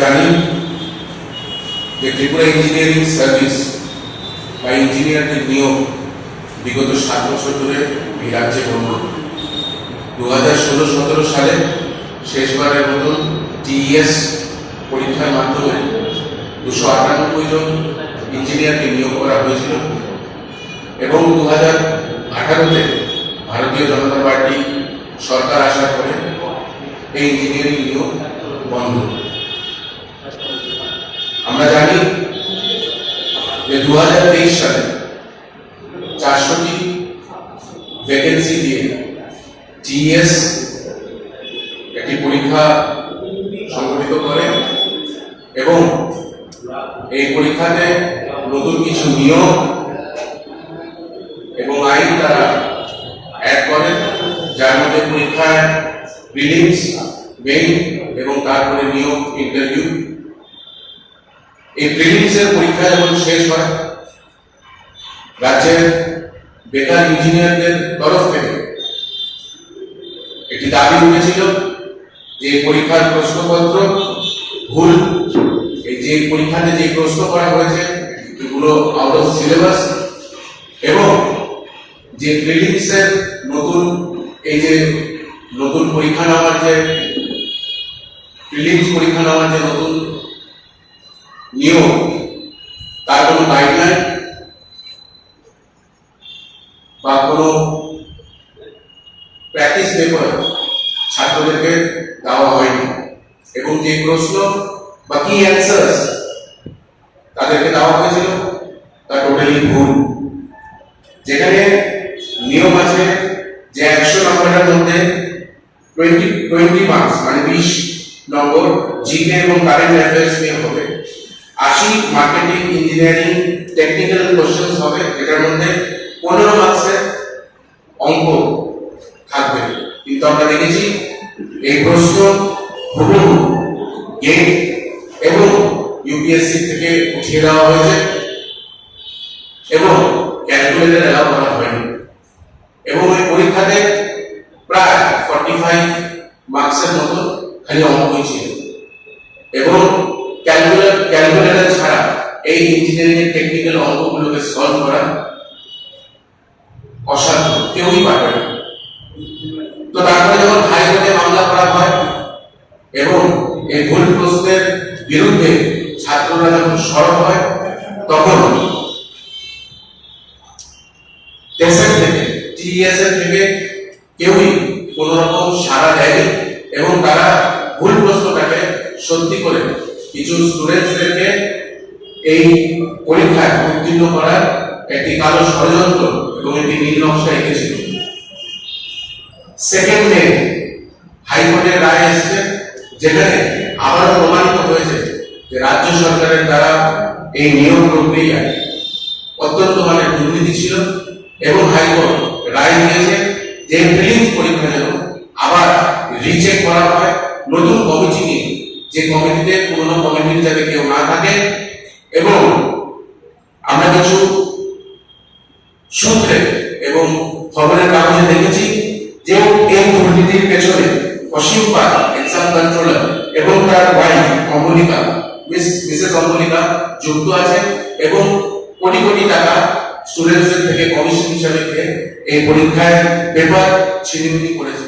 জানি যে Tripura engineering service বা ইঞ্জিনিয়ারদের নিয়োগ বিগত সাত বছর ধরে এই রাজ্যে বন্ধ। দু হাজার ষোলো সতেরো সালে শেষবারের মতন টিইএস পরীক্ষার মাধ্যমে দুশো আটানব্বই জন ইঞ্জিনিয়ারকে নিয়োগ করা হয়েছিল এবং দু হাজার আঠারোতে ভারতীয় জনতা পার্টি সরকার আসার পরে এই ইঞ্জিনিয়ারিং নিয়োগ বন্ধ। জানি দু হাজার তেইশ সালে চারশোটি ভ্যাকেন্সি দিয়ে টিএস একটি পরীক্ষা সংগঠিত করে এবং এই পরীক্ষাতে নতুন কিছু নিয়ম এবং আইন তারা অ্যাড করেন, যার মধ্যে পরীক্ষায় প্রিলিমস মেইন এবং তারপরে নিয়োগ ইন্টারভিউ এই প্রিলিমসের পরীক্ষা যখন শেষ হয়, রাজ্যের বেকার ইঞ্জিনিয়ারদের তরফ থেকে একটি দাবি উঠেছিল যে পরীক্ষার প্রশ্নপত্র ভুল। এই যে পরীক্ষাতে যে প্রশ্ন করা হয়েছে, এগুলো আউট অফ সিলেবাস এবং যে প্রিলিমসের নতুন, এই যে নতুন পরীক্ষা নেওয়ার যে প্রিলিমস পরীক্ষা নেওয়ার যে নতুন নিয়ম তার কোনো গাইডলাইন বা কোনো প্র্যাকটিস পেপার ছাত্রদেরকে দেওয়া হয়নি। এবং যে প্রশ্ন বা কি অ্যান্সার্স তাদেরকে দেওয়া হয়েছিল তা টোটালি ভুল। যেখানে নিয়ম আছে যে একশো নম্বরের মধ্যে টোয়েন্টি টোয়েন্টি মার্কস মানে বিশ নম্বর জিকে এবং কারেন্ট অ্যাফেয়ার্স নিয়ে হবে। আশি মার্কেটিং ইঞ্জিনিয়ারিং টেকনিক্যাল কোশ্চেন্স হবে, যেটার মধ্যে পনেরো মার্কসের অঙ্ক থাকবে। কিন্তু আমরা দেখেছি এই প্রশ্ন হুবহু গেট এবং ইউপিএসসি থেকে উঠিয়ে দেওয়া হয়েছে এবং ক্যালকুলেটর এলাও করা হয়নি। এবং ওই পরীক্ষাতে প্রায় ফর্টি ফাইভ মার্কসের মতো খালি অঙ্কই ছিল। এবং ক্যালকুলেটর ছাড়া এই ইঞ্জিনিয়ারিং টেকনিক্যাল অঙ্কগুলোকে সলভ করা অসাধ্য, কেউই পারবে না। তো তারপরে যখন হাইকোর্টে মামলা করা হয় এবং এই ভুল প্রশ্নের বিরুদ্ধে ছাত্ররা যখন সরব হয়, তখন টেসের থেকে টিএস এর থেকে কেউই কোনো রকম সাড়া দেয়নি এবং তারা ভুল প্রশ্নটাকে সত্যি করে কিছু স্টুডেন্টসদেরকে এই পরীক্ষায় উত্তীর্ণ করার একটি কালো ষড়যন্ত্র এবং একটি নীল নকশা এঁকেছিল। সেকেন্ড মে হাইকোর্টের রায় এসেছে, যেখানে আবারও প্রমাণিত হয়েছে যে রাজ্য সরকারের দ্বারা এই নিয়োগ প্রক্রিয়ায় অত্যন্ত মানের দুর্নীতি ছিল এবং হাইকোর্ট রায় দিয়েছে যে প্রিলিমস পরীক্ষা যেন আবার রিচেক করা হয়। নতুন কমিটি নিয়ে যে কমিটিতে পুরনো কমিটির যাতে কেউ না থাকে এবং আমরা কিছু সূত্রে এবং খবরের কাগজে দেখেছি যে এই দুর্নীতির পেছনে অসীম পাল এক্সাম কন্ট্রোলার এবং তার wife Amalika Miss Mrs Amalika যুক্ত আছে এবং কোটি কোটি টাকা স্টুডেন্টসদের থেকে কমিশন হিসাবে এই পরীক্ষায় পেপার ছিনিমিনি করেছে।